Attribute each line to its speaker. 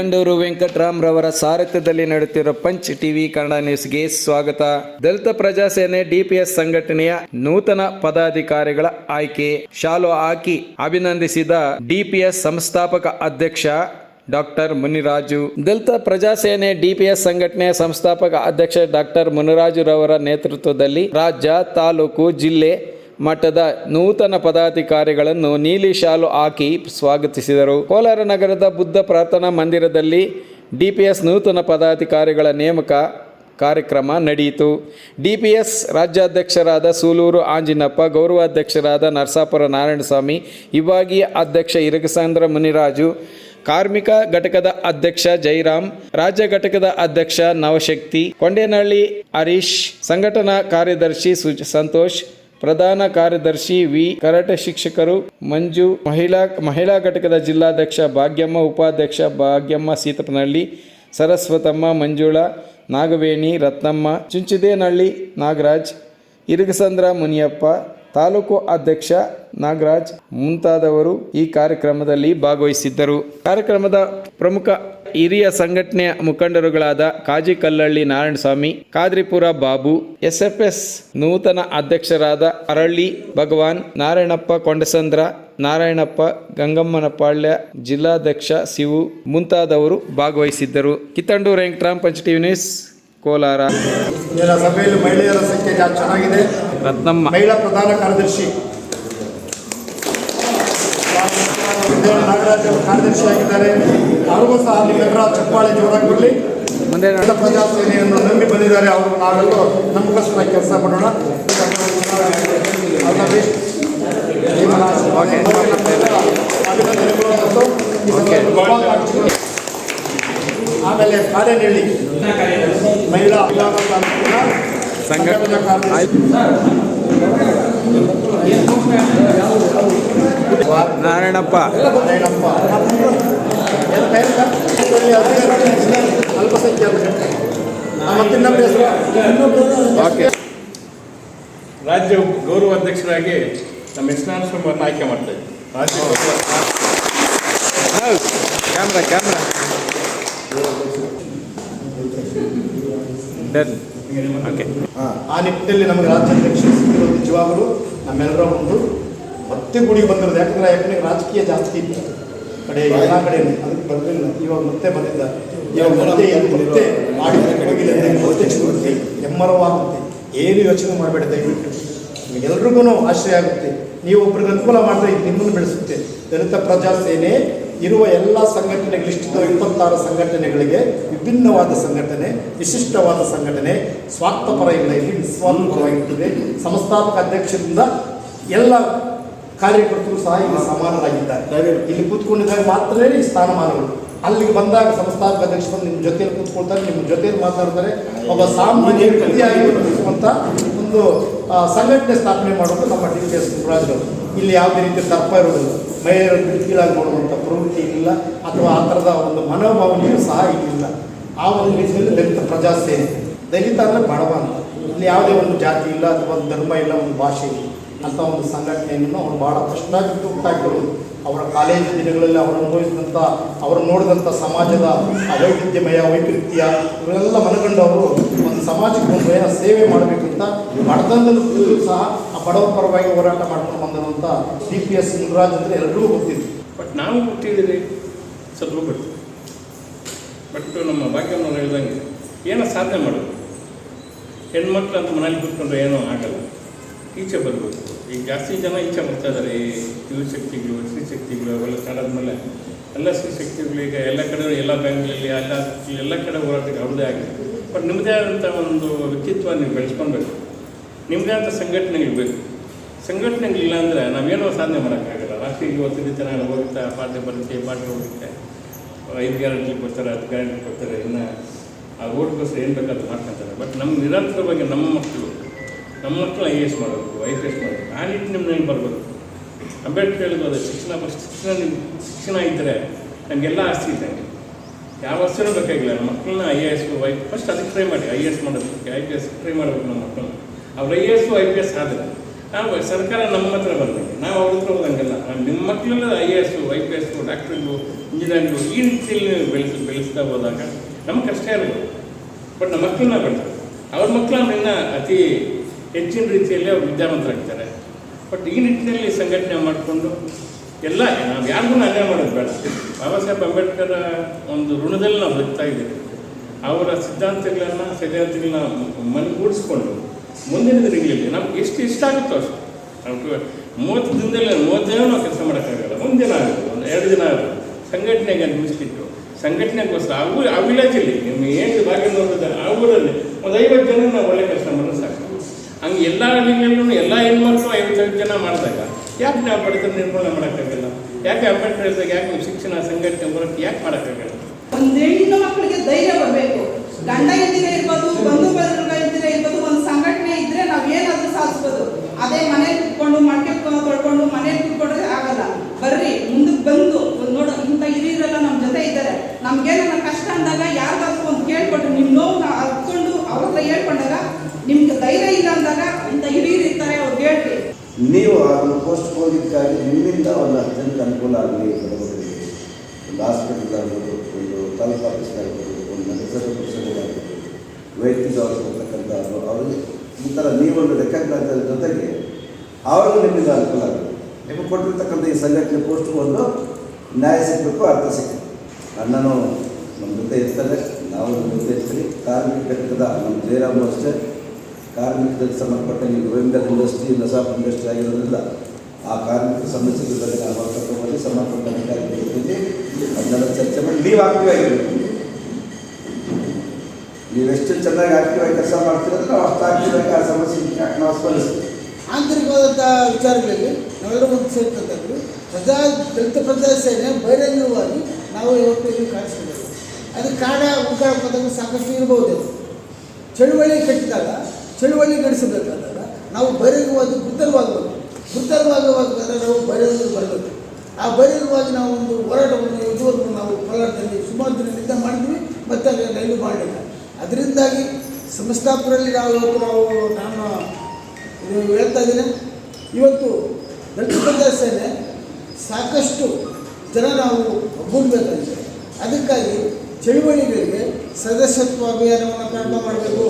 Speaker 1: ಕಿತ್ತಂಡೂರು ವೆಂಕಟರಾಮ್ ರವರ ಸಾರಥ್ಯದಲ್ಲಿ ನಡೆಯುತ್ತಿರುವ punch TV Kannada ನ್ಯೂಸ್ಗೆ ಸ್ವಾಗತ. ದಲಿತ ಪ್ರಜಾಸೇನೆ ಡಿಪಿಎಸ್ ಸಂಘಟನೆಯ ನೂತನ ಪದಾಧಿಕಾರಿಗಳ ಆಯ್ಕೆ. ಶಾಲು ಹಾಕಿ ಅಭಿನಂದಿಸಿದ ಡಿಪಿಎಸ್ ಸಂಸ್ಥಾಪಕ ಅಧ್ಯಕ್ಷ ಡಾಕ್ಟರ್ ಮುನಿರಾಜು. ದಲಿತ ಪ್ರಜಾಸೇನೆ ಡಿಪಿಎಸ್ ಸಂಘಟನೆಯ ಸಂಸ್ಥಾಪಕ ಅಧ್ಯಕ್ಷ ಡಾಕ್ಟರ್ ಮುನಿರಾಜು ರವರ ನೇತೃತ್ವದಲ್ಲಿ ರಾಜ್ಯ, ತಾಲೂಕು, ಜಿಲ್ಲೆ ಮಟ್ಟದ ನೂತನ ಪದಾಧಿಕಾರಿಗಳನ್ನು ನೀಲಿ ಶಾಲು ಹಾಕಿ ಸ್ವಾಗತಿಸಿದರು. ಕೋಲಾರ ನಗರದ ಬುದ್ಧ ಪ್ರಾರ್ಥನಾ ಮಂದಿರದಲ್ಲಿ ಡಿಪಿಎಸ್ ನೂತನ ಪದಾಧಿಕಾರಿಗಳ ನೇಮಕ ಕಾರ್ಯಕ್ರಮ ನಡೆಯಿತು. ಡಿಪಿಎಸ್ ರಾಜ್ಯಾಧ್ಯಕ್ಷರಾದ ಸೂಲೂರು ಆಂಜಿನಪ್ಪ, ಗೌರವಾಧ್ಯಕ್ಷರಾದ ನರಸಾಪುರ ನಾರಾಯಣಸ್ವಾಮಿ, ವಿಭಾಗೀಯ ಅಧ್ಯಕ್ಷ ಇರಗಸಂದ್ರ ಮುನಿರಾಜು, ಕಾರ್ಮಿಕ ಘಟಕದ ಅಧ್ಯಕ್ಷ ಜೈರಾಮ್, ರಾಜ್ಯ ಘಟಕದ ಅಧ್ಯಕ್ಷ ನವಶಕ್ತಿ, ಕೊಂಡೇನಹಳ್ಳಿ ಹರೀಶ್, ಸಂಘಟನಾ ಕಾರ್ಯದರ್ಶಿ ಸಂತೋಷ್ ಪ್ರಧಾನ ಕಾರ್ಯದರ್ಶಿ ವಿ. ಕರಾಟೆ ಶಿಕ್ಷಕರು, ಮಂಜು, ಮಹಿಳಾ ಮಹಿಳಾ ಘಟಕದ ಜಿಲ್ಲಾಧ್ಯಕ್ಷ ಭಾಗ್ಯಮ್ಮ, ಉಪಾಧ್ಯಕ್ಷ ಭಾಗ್ಯಮ್ಮ ಸೀತಪ್ಪನಹಳ್ಳಿ, ಸರಸ್ವತಮ್ಮ ಮಂಜುಳಾ, ನಾಗವೇಣಿ, ರತ್ನಮ್ಮ, ಚುಂಚಿದೇನಹಳ್ಳಿ, ನಾಗರಾಜ್, ಇರುಗಸಂದ್ರ ಮುನಿಯಪ್ಪ ತಾಲೂಕು ಅಧ್ಯಕ್ಷ ನಾಗರಾಜ್ ಮುಂತಾದವರು ಈ ಕಾರ್ಯಕ್ರಮದಲ್ಲಿ ಭಾಗವಹಿಸಿದ್ದರು. ಕಾರ್ಯಕ್ರಮದ ಪ್ರಮುಖ ಹಿರಿಯ ಸಂಘಟನೆಯ ಮುಖಂಡರುಗಳಾದ ಕಾಜಿ ಕಲ್ಲಳ್ಳಿ ನಾರಾಯಣಸ್ವಾಮಿ, ಕಾದ್ರಿಪುರ ಬಾಬು, ಎಸ್ಎಫ್ಎಸ್ ನೂತನ ಅಧ್ಯಕ್ಷರಾದ ಅರಳ್ಳಿ ಭಗವಾನ್, ನಾರಾಯಣಪ್ಪ ಕೊಂಡಸಂದ್ರ, ನಾರಾಯಣಪ್ಪ ಗಂಗಮ್ಮನಪಾಳ್ಯ ಜಿಲ್ಲಾಧ್ಯಕ್ಷ ಶಿವು ಮುಂತಾದವರು ಭಾಗವಹಿಸಿದ್ದರು. ಕಿತ್ತಂಡೂರು ವೆಂಕಟರಾಮ್ ಪಂಚ ಟಿವಿ ನ್ಯೂಸ್, ಕೋಲಾರ.
Speaker 2: ಸಭೆಯಲ್ಲಿ ಮಹಿಳೆಯರ ಸಂಖ್ಯೆ ಚೆನ್ನಾಗಿದೆ.
Speaker 1: ರತ್ನಮ್ಮ.
Speaker 2: ಮಹಿಳಾ ಪ್ರಧಾನ ಕಾರ್ಯದರ್ಶಿ. ನಾಗರಾಜ್ ಅವರು ಕಾರ್ಯದರ್ಶಿ ಆಗಿದ್ದಾರೆ. ಅವ್ರಿಗೂ ಸಹ ನಿಮ್ಮೆಲ್ಲರ ಚಪ್ಪಾಳೆ ಜೋರಾಗಿ ಬರಲಿ. ಪ್ರಜಾಸೇನೆಯನ್ನು ನಂಬಿ ಬಂದಿದ್ದಾರೆ. ಅವರು ನಾವೆಲ್ಲರೂ ನಂಬಿಕಸ್ಥ ಕೆಲಸ ಮಾಡೋಣ. ಆಮೇಲೆ ಕಾಡೇನಹಳ್ಳಿ ಮಹಿಳಾ ವಿಭಾಗ ಕಾರ್ಯದರ್ಶಿ
Speaker 1: ನಾರಾಯಣಪ್ಪ. ಓಕೆ.
Speaker 3: ರಾಜ್ಯ ಗೌರವ ಅಧ್ಯಕ್ಷರಾಗಿ ನಮ್ಮ ಯಶನಾಶ್ರಮವನ್ನು ಆಯ್ಕೆ ಮಾಡ್ತಾ ಇದ್ದೀವಿ ರಾಜ್ಯ
Speaker 1: ಕ್ಯಾಮ್ರಾ ಕ್ಯಾಮ್ರಾ. ಡನ್ ಓಕೆ
Speaker 2: ಆ ನಿಟ್ಟಿನಲ್ಲಿ ನಮಗೆ ರಾಜ್ಯಾಧ್ಯಕ್ಷ ಸಿಕ್ಕಿರೋದು ನಿಜವಾಗಲೂ ನಮ್ಮೆಲ್ಲರ ಒಂದು ಮತ್ತೆ ಗುಡಿಗೆ ಬಂದಿರೋದು. ಯಾಕಂದ್ರೆ ಯಾಕಂದ್ರೆ ರಾಜಕೀಯ ಜಾಸ್ತಿ ಇತ್ತು. ಕಡೆ ಎಲ್ಲ ಕಡೆ ಅದಕ್ಕೆ ಬರಲಿಲ್ಲ ಇವಾಗ ಮತ್ತೆ ಬಂದಿದ್ದ ಇವಾಗ ಮತ್ತೆ ಮತ್ತೆ ಮಾಡಿ ಅಂದ್ರೆ ಮತ್ತೆ ಏನು ಯೋಚನೆ ಮಾಡಬೇಡ ದಯವಿಟ್ಟು. ಎಲ್ರಿಗೂ ಆಶ್ರಯ ಆಗುತ್ತೆ. ನೀವು ಒಬ್ರಿಗೆ ಅನುಕೂಲ ಮಾಡಿದ್ರೆ ಇದು ನಿಮ್ಮನ್ನು ಬೆಳೆಸುತ್ತೆ. ದಲಿತ ಪ್ರಜಾ ಸೇನೆ ಇರುವ ಎಲ್ಲ ಸಂಘಟನೆಗಳು ಇಷ್ಟ ಇಪ್ಪತ್ತಾರು ಸಂಘಟನೆಗಳಿಗೆ ವಿಭಿನ್ನವಾದ ಸಂಘಟನೆ, ವಿಶಿಷ್ಟವಾದ ಸಂಘಟನೆ, ಸ್ವಾರ್ಥಪರ ಇಲ್ಲ, ಇಲ್ಲಿ ನಿಸ್ವಾರ್ಥವಾಗಿರ್ತದೆ ಸಂಸ್ಥಾಪಕ ಅಧ್ಯಕ್ಷರಿಂದ ಎಲ್ಲ ಕಾರ್ಯಕರ್ತರು ಸಹ ಇಲ್ಲಿ ಸಮಾನರಾಗಿದ್ದಾರೆ. ಇಲ್ಲಿ ಕೂತ್ಕೊಂಡಿದ್ದಾಗ ಮಾತ್ರವೇ ಈ ಸ್ಥಾನಮಾನಗಳು. ಅಲ್ಲಿಗೆ ಬಂದಾಗ ಸಂಸ್ಥಾಪಕ ಅಧ್ಯಕ್ಷರು ನಿಮ್ಮ ಜೊತೆಯಲ್ಲಿ ಕೂತ್ಕೊಳ್ತಾರೆ, ನಿಮ್ಮ ಜೊತೆಯಲ್ಲಿ ಮಾತಾಡ್ತಾರೆ. ಒಬ್ಬ ಸಾಮಾನ್ಯ ಬದುಕುವಂಥ ಒಂದು ಸಂಘಟನೆ ಸ್ಥಾಪನೆ ಮಾಡೋದು ನಮ್ಮ ಡಿ ಕೆ ಎಸ್ ಅವರು. ಇಲ್ಲಿ ಯಾವುದೇ ರೀತಿ ತರ್ಪ ಇರೋದಿಲ್ಲ ಮಹಿಳೆಯರನ್ನು ಕೀಳಾಗಿ ನೋಡುವಂಥ ಪ್ರವೃತ್ತಿ ಇಲ್ಲ ಅಥವಾ ಆ ಥರದ ಒಂದು ಮನೋಭಾವನೆಯೂ ಸಹ ಇಲ್ಲಿಲ್ಲ. ಆ ಒಂದು ನಿಟ್ಟಿನಲ್ಲಿ ದಲಿತ ಪ್ರಜಾಸೇನೆ ದಲಿತ ಅಂದರೆ ಬಡವ ಅಂತ ಇಲ್ಲಿ ಯಾವುದೇ ಒಂದು ಜಾತಿ ಇಲ್ಲ, ಅಥವಾ ಒಂದು ಧರ್ಮ ಇಲ್ಲ, ಒಂದು ಭಾಷೆ ಇಲ್ಲ. ಅಂತ ಒಂದು ಸಂಘಟನೆಯನ್ನು ಅವರು ಭಾಳ ಕಷ್ಟಾಗಿ ಹುಟ್ಟಾಕಿರೋದು ಅವರ ಕಾಲೇಜು ದಿನಗಳಲ್ಲಿ ಅವರು ಅನುಭವಿಸಿದಂಥ, ಅವರು ನೋಡಿದಂಥ ಸಮಾಜದ ವೈವಿಧ್ಯಮಯ ವೈಪರೀತ್ಯ ಇವರೆಲ್ಲ ಮನಗಂಡು ಅವರು ಒಂದು ಸಮಾಜಕ್ಕೆ ಒಂದು ಸೇವೆ ಮಾಡಬೇಕು ಅಂತ ಬಡತನದಲ್ಲೂ ಸಹ. ಬಡವರ ಪರವಾಗಿ ಹೋರಾಟ ಮಾಡ್ಕೊಂಡು ಬಂದಿರುವಂತ ಡಿ ಪಿ ಎಸ್ ಮುನ್ರಾಜ್ ಅಂದರೆ ಎಲ್ರಿಗೂ ಗೊತ್ತಿತ್ತು
Speaker 3: ಬಟ್ ನಾವು ಗೊತ್ತಿದ್ದೀರಿ ಸ್ವಲ್ಪ ಬಿಟ್ಟು ಬಟ್ ನಮ್ಮ ಭಾಗ್ಯವನ್ನು ಹೇಳ್ದಂಗೆ, ಏನೋ ಸಾಧನೆ ಮಾಡೋದು. ಹೆಣ್ಮಕ್ಳು ಅಂತ ಮನೇಲಿ ಕೂತ್ಕೊಂಡ್ರೆ ಏನೋ ಆಗಲ್ಲ. ಈಚೆ ಬರಬೇಕು ಈಗ ಜಾಸ್ತಿ ಜನ ಈಚೆ ಬರ್ತಾ ಇದ್ದಾರೆ. ಈ ಯುವಶಕ್ತಿಗಳು ಸ್ತ್ರೀಶಕ್ತಿಗಳು ಅವೆಲ್ಲ ಕಾಡಾದ್ಮೇಲೆ ಎಲ್ಲ ಸ್ತ್ರೀಶಕ್ತಿಗಳು ಈಗ ಎಲ್ಲ ಕಡೆ ಎಲ್ಲ ಬ್ಯಾಂಕ್ಗಳಲ್ಲಿ, ಎಲ್ಲ ಎಲ್ಲ ಕಡೆ ಹೋರಾಟಕ್ಕೆ ಅವ್ರದ್ದೇ ಆಗಿದೆ. ಬಟ್ ನಿಮ್ಮದೇ ಆದಂಥ ಒಂದು ವ್ಯಕ್ತಿತ್ವ ನೀವು ಬೆಳೆಸ್ಕೊಳ್ಬೇಕು. ನಿಮ್ಮದೇ ಆದ ಸಂಘಟನೆಗಳು ಬೇಕು ಸಂಘಟನೆಗಳಿಲ್ಲ ಅಂದರೆ ನಾವೇನೋ ಸಾಧನೆ ಮಾಡೋಕ್ಕಾಗಲ್ಲ. ರಾಷ್ಟ್ರೀಯ ಇವತ್ತು ಚೆನ್ನಾಗಿ ಹೋಗುತ್ತೆ ಪಾಠ ಬರುತ್ತೆ ಪಾಠ ಹೋಗುತ್ತೆ ಐದು ಗ್ಯಾರಂಟಿ ಕೊಡ್ತಾರೆ, ಹತ್ತು ಗ್ಯಾರಂಟಿ ಕೊಡ್ತಾರೆ, ಇನ್ನು ಆ ಓಟ್ಗೋಸ್ಕರ ಏನು ಬೇಕಾದ್ರೂ ಮಾಡ್ಕೊತಾರೆ. ಬಟ್ ನಮ್ಮ ನಿರಂತರವಾಗಿ ನಮ್ಮ ಮಕ್ಕಳು ನಮ್ಮ ಮಕ್ಕಳು ಐ ಎ ಎಸ್ ಮಾಡಬೇಕು ಐ ಪಿ ಎಸ್ ಮಾಡಬೇಕು. ಆ ನಿಟ್ಟಿನಲ್ಲಿ ಬರಬೇಕು ಅಂಬೇಡ್ಕರ್ ಹೇಳಿದ್ರು ಶಿಕ್ಷಣ ಶಿಕ್ಷಣ ನಿಮ್ಮ ಶಿಕ್ಷಣ ಇದ್ದರೆ ನಮಗೆಲ್ಲ ಆಸ್ತಿ ಇದ್ದಂಗೆ. ಯಾವ ಆಸ್ತಿನೂ ಬೇಕಾಗಿಲ್ಲ. ನಮ್ಮ ಮಕ್ಕಳನ್ನ ಐ ಎ ಎಸ್ ಫಸ್ಟ್ ಅದಕ್ಕೆ ಟ್ರೈ ಮಾಡಿ. ಐ ಎ ಎಸ್ ಮಾಡೋದಕ್ಕೆ ಐ ಪಿ ಎಸ್ ಟ್ರೈ ಮಾಡಬೇಕು ನಮ್ಮ ಮಕ್ಕಳನ್ನ. ಅವ್ರು I A S I P S ಆದರೆ ನಾವು ಸರ್ಕಾರ ನಮ್ಮ ಹತ್ರ ಬರಬೇಕು ನಾವು ಅವ್ರ ಹತ್ರ ಹೋದಂಗಲ್ಲ ನಿಮ್ಮ ಮಕ್ಕಳೆಲ್ಲ I A S I P S ಡಾಕ್ಟ್ರಿಗಳು engineering, ಈ ರೀತಿಯಲ್ಲಿ ಬೆಳೆಸ್ ಬೆಳೆಸ್ತಾ ಹೋದಾಗ ನಮ್ಗೆ ಕಷ್ಟ ಇರ್ಬೋದು ಬಟ್ ನಮ್ಮ ಮಕ್ಕಳನ್ನ ಬೆಳೆಸ್ತಾರೆ ಅವ್ರ ಮಕ್ಕಳನ್ನ ಇನ್ನೂ ಅತಿ ಹೆಚ್ಚಿನ ರೀತಿಯಲ್ಲಿ ಅವ್ರು ವಿದ್ಯಾವಂತರಾಗ್ತಾರೆ. ಬಟ್ ಈ ನಿಟ್ಟಿನಲ್ಲಿ ಸಂಘಟನೆ ಮಾಡಿಕೊಂಡು ಎಲ್ಲ, ನಾವು ಯಾರಿಗೂ ಅನ್ಯಾಯ ಮಾಡೋದು ಬೇಡ. ಬಾಬಾ ಸಾಹೇಬ್ ಅಂಬೇಡ್ಕರ್ ಒಂದು ಋಣದಲ್ಲಿ ನಾವು ಬದುಕ್ತಾ ಇದ್ದೀವಿ. ಅವರ ಸಿದ್ಧಾಂತಗಳನ್ನು ಸಿದ್ಧಾಂತಗಳನ್ನ ಮನಗೂಡಿಸ್ಕೊಂಡು ಮುಂದಿನ ದಿನಗಳಲ್ಲಿ ನಮ್ಗೆ ಎಷ್ಟು ಇಷ್ಟ ಆಗುತ್ತೋ ಅಷ್ಟು. ನಾವು ಮೂವತ್ತು ದಿನದಲ್ಲಿ ಮೂವತ್ತು ದಿನ ಕೆಲಸ ಮಾಡೋಕ್ಕಾಗಲ್ಲ. ಒಂದು ದಿನ ಆಗುತ್ತೆ, ಒಂದು ಎರಡು ದಿನ ಆಗುತ್ತೆ. ಸಂಘಟನೆಗೆ ಅಂತ ಮೀಸಲಿಟ್ಟು ಸಂಘಟನೆಗೋಸ್ಕರ ಆ ಊರು ಆ ವಿಲೇಜಲ್ಲಿ ನಿಮ್ಮ ಏನು ಭಾಗ್ಯ ನೋಡಿದ ಆ ಊರಲ್ಲಿ ಒಂದು ಐವತ್ತು ಜನ ನಾವು ಒಳ್ಳೆ ಕೆಲಸ ಮಾಡೋದು ಸಾಕು. ಹಂಗೆ ಎಲ್ಲ ಹಳ್ಳಿಗಳಲ್ಲೂ ಎಲ್ಲ ಹೆಣ್ಮಕ್ಳು ಐವತ್ತೈದು ಜನ ಮಾಡಿದಾಗ ಯಾಕೆ ನಾವು ಬಡತನ ನಿರ್ಮೂಲನೆ ಮಾಡೋಕ್ಕಾಗಲ್ಲ? ಯಾಕೆ ಅಂಬೇಡ್ಕರ್ ಯಾಕೆ ಶಿಕ್ಷಣ, ಸಂಘಟನೆ ಬರೋಕ್ಕೆ ಯಾಕೆ ಮಾಡೋಕ್ಕಾಗಲ್ಲ?
Speaker 4: ಒಂದು ಹೆಣ್ಣು ಮಕ್ಕಳಿಗೆ ಧೈರ್ಯ ಬರಬೇಕು. ಗಂಡ ಇರ್ಬೋದು, ಬಂಧು ಬಳಗ ನಾವ್ ಏನಾದರೂ ಸಾಧಿಸ್ಬೋದು. ಅದೇ ಮನೇಲಿ ಕುತ್ಕೊಂಡು, ಮಡಕೆ ತೊಳ್ಕೊಂಡು, ಮನೇಲಿ ಕುತ್ಕೊಂಡ್ರೆ ಆಗಲ್ಲ. ಬರ್ರಿ ಮುಂದಕ್ಕೆ ಬಂದು ನೋಡು, ಇಂಥ ಹಿರಿಯರೆಲ್ಲ ನಮ್ಮ ಜೊತೆ ಇದ್ದಾರೆ. ನಮ್ಗೇನ ಕಷ್ಟ ಅಂದಾಗ ಯಾರಿಗಾದ್ರೂ ಒಂದು ಕೇಳ್ಕೊಂಡು ನಿಮ್ಮ ನೋವು ಹತ್ಕೊಂಡು ಅವ್ರ ಹತ್ರ ಹೇಳ್ಕೊಂಡಾಗ ನಿಮ್ಗೆ ಧೈರ್ಯ ಇಲ್ಲ ಅಂದಾಗ ಇಂಥ ಹಿರಿಯರು ಇರ್ತಾರೆ, ಅವ್ರಿಗೆ ಹೇಳ್ರಿ.
Speaker 5: ನೀವು ಅದನ್ನು ಪೋಸ್ಟ್ ಹೋಗಿದ್ದಕ್ಕಾಗಿ ನಿಮ್ಮಿಂದ ಒಂದು ಹತ್ತು ಅನುಕೂಲ ಆಗಲಿ ಒಂದು ಹಾಸ್ಪಿಟಲ್ ಆಗ್ಬೋದು, ಒಂದು ತಾಲೂಕು ಆಫೀಸ್ ಆಗ್ಬೋದು, ಒಂದು ನಗರಸಭೆ ಪರಿಷತ್ಗಳಾಗ್ಬೋದು ವೈಯಕ್ತಿಕವಾಗಿರ್ತಕ್ಕಂಥ ಅವರಿಗೆ ಈ ಥರ ನೀವೊಂದು ಲೆಕ್ಕಗಳ ಜೊತೆಗೆ ಅವರು ನಿಮ್ಮಿಂದ ಅನುಕೂಲ ಆಗುತ್ತೆ. ನಿಮಗೆ ಕೊಟ್ಟಿರ್ತಕ್ಕಂಥ ಈ ಸಂಘಟನೆ ಪೋಸ್ಟ್ಗೂ ನ್ಯಾಯ ಸಿಗಬೇಕು, ಅರ್ಥ ಸಿಗಬೇಕು ಅಣ್ಣನು ನಮ್ಮ ಜೊತೆ ಇರ್ತಾರೆ, ನಾವು ನಮ್ಮ ಜೊತೆ ಇರ್ತೀವಿ. ಕಾರ್ಮಿಕ ಘಟಕದ ನಮ್ಮ ಜಯರಾಮು ಅಷ್ಟೇ. ಕಾರ್ಮಿಕರಿಗೆ ಸಂಬಂಧಪಟ್ಟ ಈ ಗೋವಿಂದ ಇಂಡಸ್ಟ್ರಿ ನಸಾಪ್ ಇಂಡಸ್ಟ್ರಿ ಆಗಿರೋದ್ರಿಂದ ಆ ಕಾರ್ಮಿಕ ಸಮಸ್ಯೆಗಳ ಸಂಬಂಧಪಟ್ಟ ಅಧಿಕಾರಿಗಳ ಜೊತೆ ಅದನ್ನೆಲ್ಲ ಚರ್ಚೆ ಮಾಡಿ. ನೀವು ಆಕ್ಟಿವ್ ಆಗಿರಬೇಕು. ನೀವೆಷ್ಟು ಚೆನ್ನಾಗಿ ಆಕ್ಟಿವಾಗಿ ಕೆಲಸ ಮಾಡ್ತೀರಂದ್ರೆ ನಾವು ಅಷ್ಟು ಆ ಸಮಸ್ಯೆ ನಾವು ಸ್ಪಂದಿಸ್ತೀವಿ
Speaker 6: ಆಂತರಿಕವಾದಂಥ ವಿಚಾರಗಳಲ್ಲಿ ನಾವೆಲ್ಲರೂ ಒಂದು ಸೇರ್ತಕ್ಕಂಥದ್ದು ಪ್ರಜಾ, ದಲಿತ ಪ್ರಜಾ ಸೇನೆ ಬಹಿರಂಗವಾಗಿ ನಾವು ಇವತ್ತು ಇಲ್ಲಿ ಅದಕ್ಕೆ ಅದು ಕಾರಣ ಉಂಟಾಗ್ತಕ್ಕಂಥ ಸಾಕಷ್ಟು ಇರಬಹುದು ಚಳುವಳಿ ಕಟ್ಟಿದಾಗ, ಚಳುವಳಿ ನಡೆಸಬೇಕಾದಾಗ ನಾವು ಬಹಿರಂಗವಾಗಿ ಗುತ್ತರವಾಗಬೇಕು ಗುತ್ತರವಾಗಬೇಕಾದ್ರೆ ನಾವು ಬಹಿರಂಗ ಬರಬೇಕು. ಆ ಬಹಿರಂಗವಾಗಿ ನಾವು ಒಂದು ಹೋರಾಟವನ್ನು ಇದುವರೆಗೂ ನಾವು ಕೋಲಾರದಲ್ಲಿ ಸುಮಾರು ದಿನದಿಂದ ಮಾಡಿದ್ವಿ, ಮತ್ತೆ ಅದನ್ನು ಇದು ಮಾಡಲಿಲ್ಲ. ಅದರಿಂದಾಗಿ ಸಂಸ್ಥಾಪುರಲ್ಲಿ ನಾವು ಇವತ್ತು ನಾವು ನಾನು ಹೇಳ್ತಾ ಇದ್ದೀನಿ. ಇವತ್ತು ದಲಿತ ಪಂಚಾಯತ್ ಸೇನೆ ಸಾಕಷ್ಟು ಜನ ನಾವು ಒಗ್ಗೂಡಬೇಕಾಗಿದೆ. ಅದಕ್ಕಾಗಿ ಚಳುವಳಿಗಳಿಗೆ ಸದಸ್ಯತ್ವ ಅಭಿಯಾನವನ್ನು ಪ್ರಾರಂಭ ಮಾಡಬೇಕು.